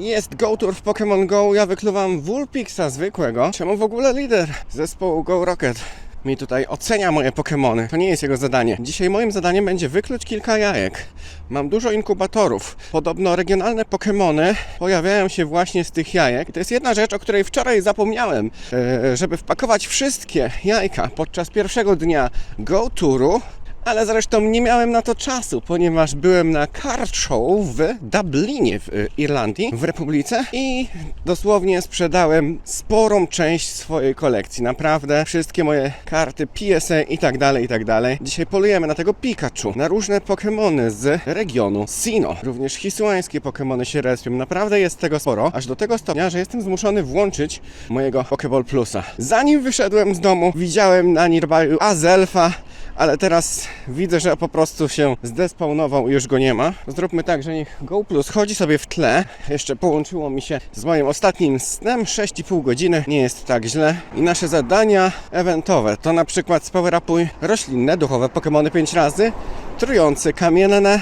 Jest Go Tour w Pokémon Go, ja wykluwam Vulpixa zwykłego. Czemu w ogóle lider zespołu Go Rocket mi tutaj ocenia moje Pokémony? To nie jest jego zadanie. Dzisiaj moim zadaniem będzie wykluć kilka jajek. Mam dużo inkubatorów. Podobno regionalne Pokémony pojawiają się właśnie z tych jajek. I to jest jedna rzecz, o której wczoraj zapomniałem. E, żeby wpakować wszystkie jajka podczas pierwszego dnia Go Touru, ale zresztą nie miałem na to czasu, ponieważ byłem na card show w Dublinie w y, Irlandii, w Republice i dosłownie sprzedałem sporą część swojej kolekcji. Naprawdę wszystkie moje karty PSA i tak dalej, i tak dalej. Dzisiaj polujemy na tego Pikachu, na różne Pokémony z regionu Sino. Również hisuańskie Pokémony się respią. Naprawdę jest tego sporo, aż do tego stopnia, że jestem zmuszony włączyć mojego Pokéball Plusa. Zanim wyszedłem z domu, widziałem na Nirbaju Azelfa, ale teraz widzę, że po prostu się zdespawnował i już go nie ma. Zróbmy tak, że niech Go Plus chodzi sobie w tle. Jeszcze połączyło mi się z moim ostatnim snem 6,5 godziny. Nie jest tak źle. I nasze zadania eventowe to na przykład Power Upuj roślinne, duchowe Pokémony 5 razy, trujące kamienne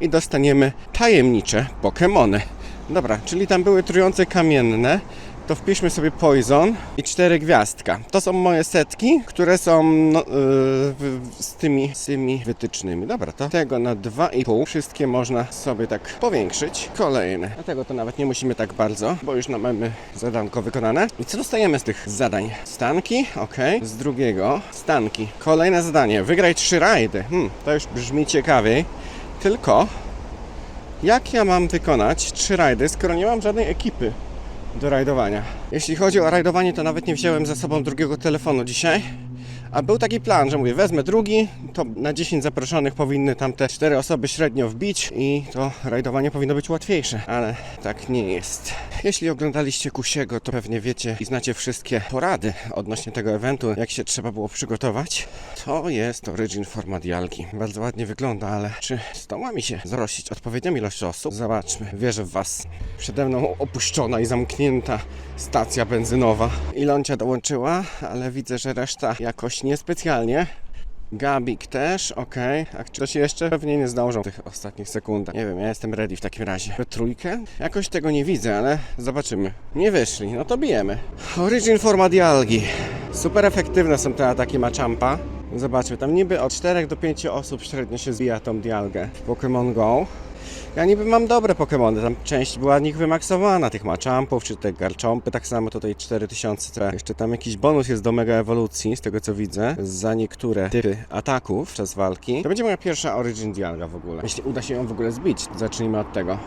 i dostaniemy tajemnicze Pokémony. Dobra, czyli tam były trujące kamienne to wpiszmy sobie Poison i cztery gwiazdka. To są moje setki, które są no, yy, z, tymi, z tymi wytycznymi. Dobra, to tego na 2,5. Wszystkie można sobie tak powiększyć. Kolejne. Dlatego to nawet nie musimy tak bardzo, bo już nam mamy zadanko wykonane. I co dostajemy z tych zadań? Stanki, ok. Z drugiego stanki. Kolejne zadanie. Wygraj trzy rajdy. Hmm, to już brzmi ciekawiej. Tylko jak ja mam wykonać trzy rajdy, skoro nie mam żadnej ekipy? Do rajdowania. Jeśli chodzi o rajdowanie, to nawet nie wziąłem ze sobą drugiego telefonu dzisiaj. A był taki plan, że mówię, wezmę drugi, to na 10 zaproszonych powinny tam te 4 osoby średnio wbić i to rajdowanie powinno być łatwiejsze, ale tak nie jest. Jeśli oglądaliście Kusiego, to pewnie wiecie i znacie wszystkie porady odnośnie tego eventu, jak się trzeba było przygotować. To jest Origin format Dialgi. Bardzo ładnie wygląda, ale czy zdoła mi się zrościć odpowiednią ilość osób? Zobaczmy, wierzę w Was. Przede mną opuszczona i zamknięta stacja benzynowa. Iloncia dołączyła, ale widzę, że reszta jakoś niespecjalnie. Gabik też, okej. A ktoś jeszcze? Pewnie nie zdążą w tych ostatnich sekundach. Nie wiem, ja jestem ready w takim razie. Trójkę? Jakoś tego nie widzę, ale zobaczymy. Nie wyszli, no to bijemy. Origin forma dialgi. Super efektywne są te ataki Machampa. Zobaczmy, tam niby od 4 do 5 osób średnio się zbija tą dialgę w Pokémon Go. Ja niby mam dobre Pokémony, tam część była nich wymaksowana, tych Machampów, czy te Garchompy, tak samo tutaj 4000. te- Jeszcze tam jakiś bonus jest do mega ewolucji, z tego co widzę, za niektóre typy ataków podczas walki. To będzie moja pierwsza Origin Dialga w ogóle. Jeśli uda się ją w ogóle zbić, zacznijmy od tego.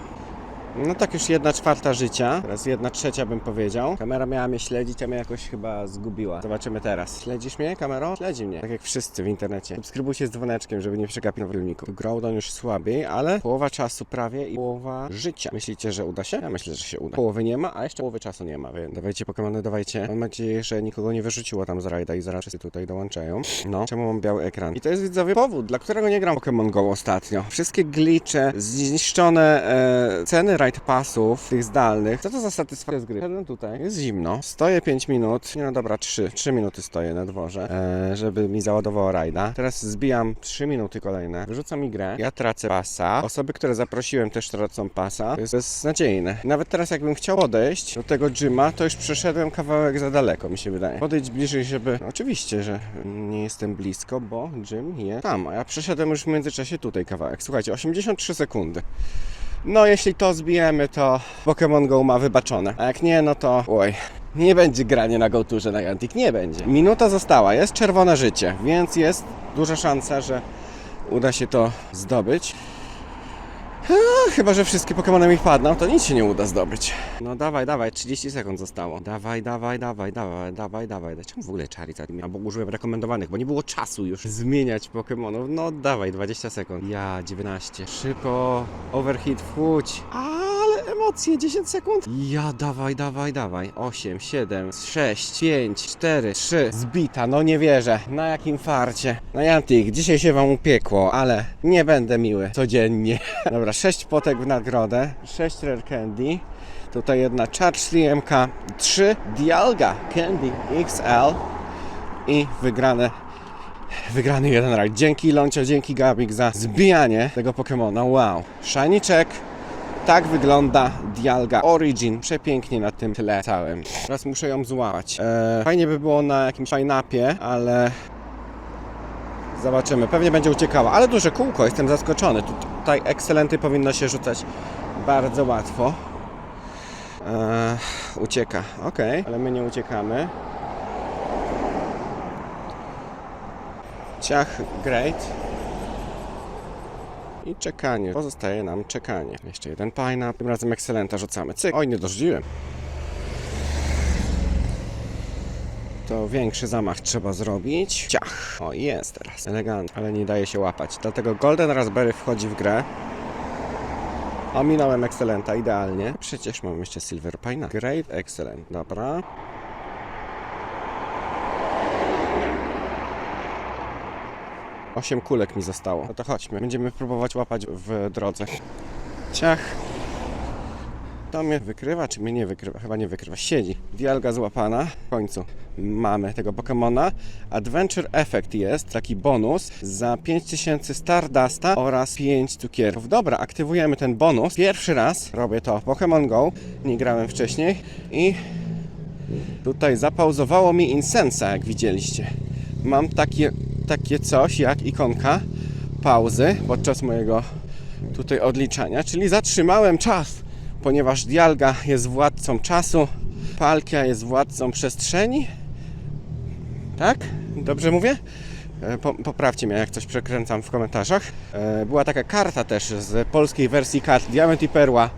No tak już jedna czwarta życia, teraz jedna trzecia bym powiedział. Kamera miała mnie śledzić, a mnie jakoś chyba zgubiła. Zobaczymy teraz. Śledzisz mnie, kamero? Śledzi mnie. Tak jak wszyscy w internecie. Subskrybujcie z dzwoneczkiem, żeby nie przegapić nowego filmiku. Tu Groudon już słabiej, ale połowa czasu prawie i połowa życia. Myślicie, że uda się? Ja myślę, że się uda. Połowy nie ma, a jeszcze połowy czasu nie ma, więc dawajcie Pokemony, dawajcie. Mam nadzieję, że nikogo nie wyrzuciło tam z rajda i zaraz wszyscy tutaj dołączają. No, czemu mam biały ekran? I to jest widzowie powód, dla którego nie gram Pokémon Go ostatnio. Wszystkie glicze, zniszczone e, ceny raid passów, tych zdalnych. Co to za satysfakcja z gry? Szedłem tutaj, jest zimno, stoję 5 minut, nie no dobra, 3, 3 minuty stoję na dworze, e, żeby mi załadowało rajda. Teraz zbijam 3 minuty kolejne, wyrzucam mi grę, ja tracę pasa, osoby, które zaprosiłem też tracą pasa, to jest beznadziejne. Nawet teraz jakbym chciał podejść do tego gyma, to już przeszedłem kawałek za daleko, mi się wydaje. Podejdź bliżej, żeby... No, oczywiście, że nie jestem blisko, bo gym jest tam, a ja przeszedłem już w międzyczasie tutaj kawałek. Słuchajcie, 83 sekundy. No, jeśli to zbijemy, to Pokémon Go ma wybaczone. A jak nie, no to oj. Nie będzie granie na GoTourze na Jantik, nie będzie. Minuta została, jest czerwone życie, więc jest duża szansa, że uda się to zdobyć. Chyba, że wszystkie Pokémony mi wpadną, to nic się nie uda zdobyć. No dawaj, dawaj, 30 sekund zostało. Dawaj, dawaj, dawaj, dawaj, dawaj, dawaj. Czemu w ogóle Charizard? Albo użyłem rekomendowanych, bo nie było czasu już zmieniać Pokémonów. No dawaj, 20 sekund. Ja, 19. Szybko, overhit, wchódź. Ale emocje, 10 sekund. Ja, dawaj, dawaj, dawaj. 8, 7, 6, 5, 4, 3. Zbita, no nie wierzę. Na jakim farcie. No Jantik, dzisiaj się wam upiekło, ale nie będę miły codziennie. Dobra, 6 potek w nagrodę, 6 Rare Candy. Tutaj jedna Charge MK, 3 Dialga Candy XL i wygrane wygrany jeden rajd. Dzięki Loncio, dzięki Gabik za zbijanie tego Pokemona. Wow. Shiny check. Tak wygląda Dialga Origin. Przepięknie na tym tle całym. Teraz muszę ją złapać. Eee, fajnie by było na jakimś fajnapie, ale zobaczymy. Pewnie będzie uciekała. Ale duże kółko, jestem zaskoczony. Tu- Tutaj ekscelenty powinno się rzucać bardzo łatwo. Eee, ucieka, ok, ale my nie uciekamy. Ciach, great. I czekanie. Pozostaje nam czekanie. Jeszcze jeden pineapple. Tym razem ekscelenta rzucamy. Cyk. Oj, nie dożyłem. To większy zamach trzeba zrobić. Ciach. O, jest teraz. Elegant, ale nie daje się łapać. Dlatego Golden Raspberry wchodzi w grę. Ominąłem Excelenta idealnie. Przecież mam jeszcze Silver Pine. Great, excellent. Dobra. Osiem kulek mi zostało. No to chodźmy. Będziemy próbować łapać w drodze. Ciach. To mnie wykrywa, czy mnie nie wykrywa? Chyba nie wykrywa. Siedzi. Dialga złapana. W końcu mamy tego Pokemona. Adventure Effect jest, taki bonus za 5000 Stardusta oraz 5 cukierów. Dobra, aktywujemy ten bonus. Pierwszy raz robię to Pokémon Go. Nie grałem wcześniej i tutaj zapauzowało mi Insensa, jak widzieliście. Mam takie, takie coś jak ikonka pauzy podczas mojego tutaj odliczania, czyli zatrzymałem czas, ponieważ Dialga jest władcą czasu, Palkia jest władcą przestrzeni. Tak? Dobrze mówię? E, Po, poprawcie mnie, jak coś przekręcam w komentarzach. E, Była taka karta też z polskiej wersji kart Diament i Perła.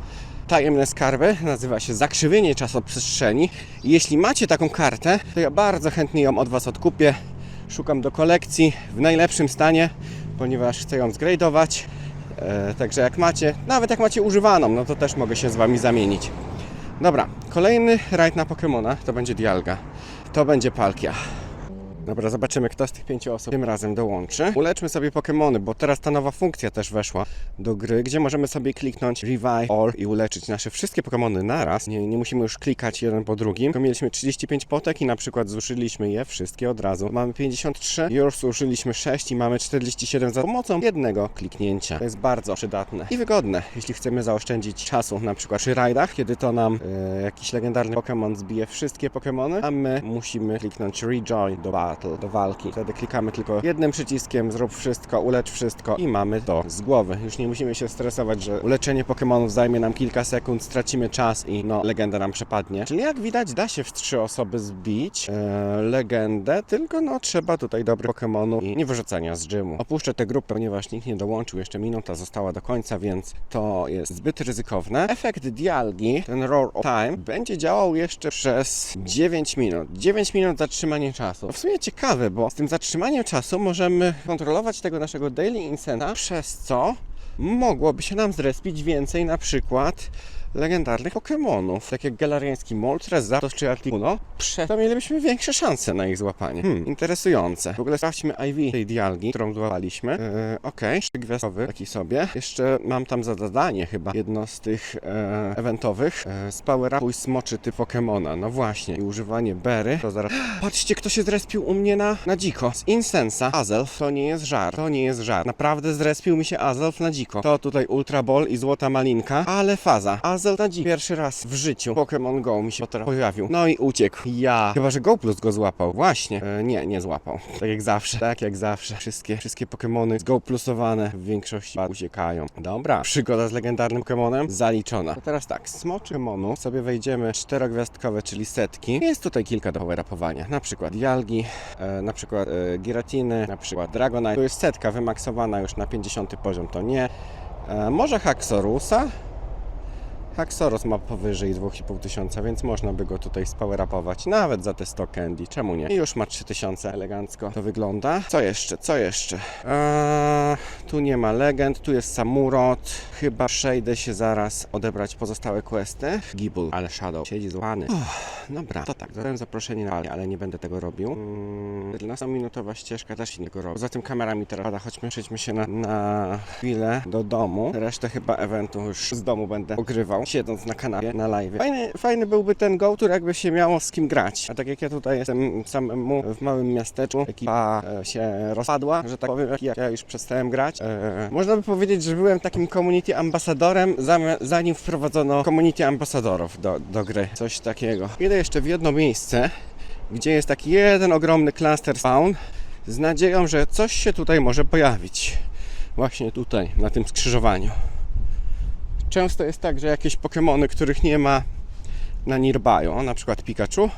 Tajemne skarby, nazywa się Zakrzywienie czasoprzestrzeni. I jeśli macie taką kartę, to ja bardzo chętnie ją od Was odkupię. Szukam do kolekcji w najlepszym stanie, ponieważ chcę ją zgradować. E, także jak macie, nawet jak macie używaną, no to też mogę się z Wami zamienić. Dobra, kolejny rajd na Pokemona to będzie Dialga. To będzie Palkia. Dobra, zobaczymy, kto z tych pięciu osób tym razem dołączy. Uleczmy sobie Pokemony, bo teraz ta nowa funkcja też weszła do gry, gdzie możemy sobie kliknąć Revive All i uleczyć nasze wszystkie Pokemony naraz. Nie, nie musimy już klikać jeden po drugim. Tylko mieliśmy 35 potek i na przykład zużyliśmy je wszystkie od razu. Mamy 53, już zużyliśmy 6 i mamy 47 za pomocą jednego kliknięcia. To jest bardzo przydatne i wygodne, jeśli chcemy zaoszczędzić czasu, na przykład przy rajdach, kiedy to nam e, jakiś legendarny Pokémon zbije wszystkie Pokémony, a my musimy kliknąć Rejoin do battle, do walki. Wtedy klikamy tylko jednym przyciskiem, zrób wszystko, ulecz wszystko i mamy to z głowy. Już nie musimy się stresować, że uleczenie Pokémonów zajmie nam kilka sekund, stracimy czas i no, legenda nam przepadnie. Czyli jak widać, da się w trzy osoby zbić e, legendę, tylko no trzeba tutaj dobrych Pokémonów i nie wyrzucania z gymu. Opuszczę tę grupę, ponieważ nikt nie dołączył, jeszcze minuta została do końca, więc to jest zbyt ryzykowne. Efekt dialgi, ten roar of time, będzie działał jeszcze przez 9 minut. 9 minut zatrzymanie czasu. W sumie ciekawe, bo z tym zatrzymaniem czasu możemy kontrolować tego naszego daily incenta, przez co mogłoby się nam zrespić więcej na przykład legendarnych Pokémonów, tak jak galariański Moltres, Zapdos czy Articuno, przez to mielibyśmy większe szanse na ich złapanie. Hmm, interesujące. W ogóle sprawdźmy IV tej dialgi, którą złapaliśmy. Eee, Okej, okay. gwiazdowy, taki sobie. Jeszcze mam tam za zadanie chyba jedno z tych e, eventowych. E, z Power Upuj smoczy typ Pokémona. No właśnie. I używanie Berry. To zaraz... Patrzcie, kto się zrespił u mnie na, na dziko. Z Insensa. Azelf. To nie jest żart. To nie jest żart. Naprawdę zrespił mi się Azelf na dziko. To tutaj Ultra Ball i Złota Malinka, ale faza. Azel na dziko. Pierwszy raz w życiu Pokémon Go mi się teraz pojawił. No i uciekł. Ja. Chyba, że Go Plus go złapał. Właśnie. E, nie, nie złapał. Tak jak zawsze. Tak jak zawsze. Wszystkie, wszystkie Pokémony Go Plusowane w większości uciekają. Dobra. Przygoda z legendarnym Pokémonem zaliczona. To teraz tak. Smoczy Monu sobie wejdziemy czterogwiazdkowe, czyli setki. Jest tutaj kilka do power-upowania. Na przykład Jalgi, e, na przykład e, Giratiny, na przykład Dragonite. To jest setka wymaksowana już na 50 poziom, to nie. E, może Haxorusa? Haxorus ma powyżej 2,5 tysiąca, więc można by go tutaj spowerapować nawet za te 100 candy. Czemu nie? I już ma 3000 elegancko. To wygląda. Co jeszcze? Co jeszcze? Eee, tu nie ma legend, tu jest Samurot. Chyba przejdę się zaraz odebrać pozostałe questy. Gibble, ale Shadow siedzi złapany. Uff. dobra, to tak, dałem zaproszenie na ale, ale nie będę tego robił. Mm, 14-minutowa ścieżka też się nie go robi. Poza tym kamera mi teraz pada, chodźmy, przejdźmy się na, na chwilę do domu. Resztę chyba eventu już z domu będę ogrywał, siedząc na kanapie, na live. Fajny, fajny byłby ten go-tour, jakby się miało z kim grać. A tak jak ja tutaj jestem samemu w małym miasteczku, ekipa e, się rozpadła, że tak powiem, jak- ja już przestałem grać. E, można by powiedzieć, że byłem takim community ambasadorem, zanim wprowadzono community ambasadorów do, do gry. Coś takiego. Idę jeszcze w jedno miejsce, gdzie jest taki jeden ogromny cluster spawn, z nadzieją, że coś się tutaj może pojawić. Właśnie tutaj, na tym skrzyżowaniu. Często jest tak, że jakieś Pokémony, których nie ma na o, na przykład Pikachu,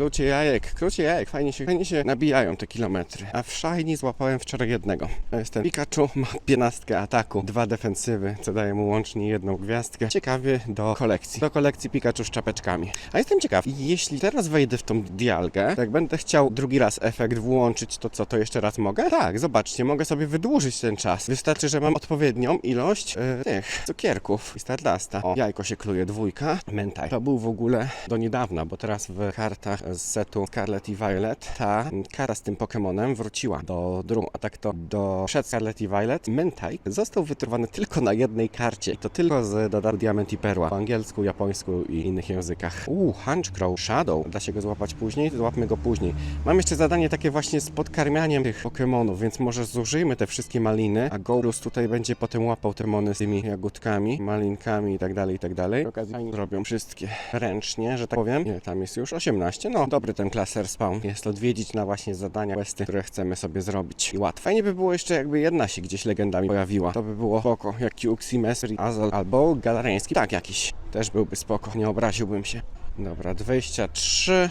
Klucie jajek, klucie jajek, fajnie się, fajnie się nabijają te kilometry. A w Shiny złapałem wczoraj jednego. To jest ten Pikachu, ma 15 ataku, dwa defensywy, co daje mu łącznie jedną gwiazdkę. Ciekawy do kolekcji. Do kolekcji Pikachu z czapeczkami. A jestem ciekaw, jeśli teraz wejdę w tą dialgę, jak będę chciał drugi raz efekt włączyć, to co, to jeszcze raz mogę? Tak, zobaczcie, mogę sobie wydłużyć ten czas. Wystarczy, że mam odpowiednią ilość e, tych cukierków i Stardasta. O, jajko się kluje, dwójka. Mentaj. To był w ogóle do niedawna, bo teraz w kartach z setu Scarlet i Violet ta kara z tym Pokemonem wróciła do drum, a tak to do przed Scarlet i Violet Mentai został wytrwany tylko na jednej karcie i to tylko z dodatku Diament i Perła po angielsku, japońsku i innych językach. Uuu, Hunchcrow Shadow. Da się go złapać później? Złapmy go później. Mam jeszcze zadanie takie właśnie z podkarmianiem tych Pokemonów, więc może zużyjmy te wszystkie maliny, a Gourus tutaj będzie potem łapał te mony z tymi jagódkami, malinkami i tak dalej, i tak dalej. Zrobią wszystkie ręcznie, że tak powiem. Nie, tam jest już 18. No, dobry ten klaser spawn. Jest odwiedzić na właśnie zadania, questy, które chcemy sobie zrobić. I łatwo. Fajnie by było jeszcze jakby jedna się gdzieś legendami pojawiła. To by było spoko. Jak Qxi, Mesri, Azel albo Galareński. Tak, jakiś. Też byłby spoko. Nie obraziłbym się. Dobra, 23.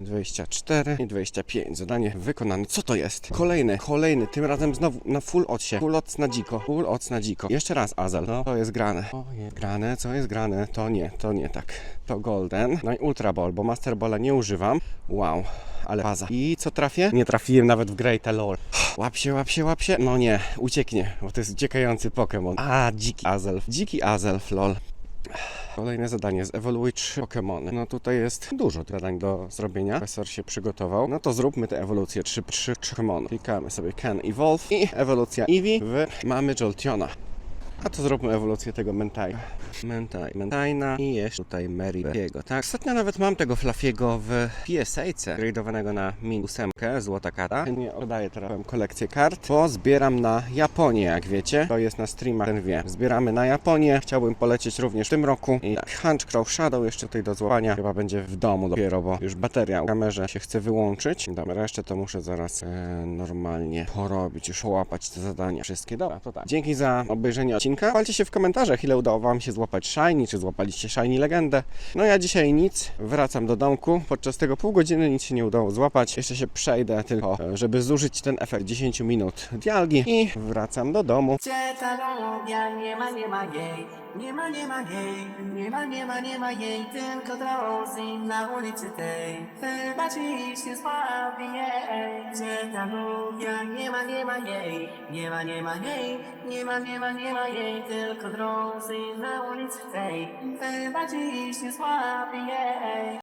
24 i 25. Zadanie wykonane. Co to jest? Kolejny, kolejny. Tym razem znowu na full odsie. Full oc na dziko. Full oc na dziko. Jeszcze raz Azel. No, to jest grane. To jest grane. Co jest grane? To nie, to nie tak. To golden. No i ultra ball, bo master balla nie używam. Wow. Ale faza. I co trafię? Nie trafiłem nawet w Great lol. Łap się, łap się, łap się. No nie, ucieknie, bo to jest uciekający Pokémon. A, dziki Azelf. Dziki Azelf, lol. Kolejne zadanie, zewoluuj trzy Pokémony. No tutaj jest dużo zadań do zrobienia. Profesor się przygotował. No to zróbmy tę ewolucję, trzy, trzy, trzy Pokémony. Klikamy sobie Can Evolve i ewolucja Eevee w mamy Joltiona. A to zróbmy ewolucję tego Mentai. Mentai, Mentajna i jeszcze tutaj Meriego, tak? Ostatnio nawet mam tego Flafiego w PSA-ce, gradowanego na min 8, złota kara. Nie oddaję teraz kolekcję kart, bo zbieram na Japonię, jak wiecie. To jest na streamach, ten wie. Zbieramy na Japonię. Chciałbym polecieć również w tym roku. I tak, Hunchcrow Shadow jeszcze tutaj do złapania. Chyba będzie w domu dopiero, bo już bateria w kamerze się chce wyłączyć. Dobra, resztę to muszę zaraz e, normalnie porobić, już łapać te zadania wszystkie. Dobra, to tak. Dzięki za obejrzenie odcinka. Chwalcie się w komentarzach, ile udało Wam się złapać Shiny, czy złapaliście Shiny Legendę. No ja dzisiaj nic, wracam do domku. Podczas tego pół godziny nic się nie udało złapać. Jeszcze się przejdę tylko, żeby zużyć ten efekt 10 minut dialgi i wracam do domu. Nie ma, nie ma jej, nie ma, nie ma jej, nie ma, nie ma, nie ma jej, tylko drąży na ulicy tej. Chyba dziś nie słabi jej. Gdzie ta lubię, nie ma, nie ma jej, nie ma, nie ma jej, nie ma, nie ma, nie ma jej, tylko drąży na ulicy tej. Chyba dziś nie słabi jej.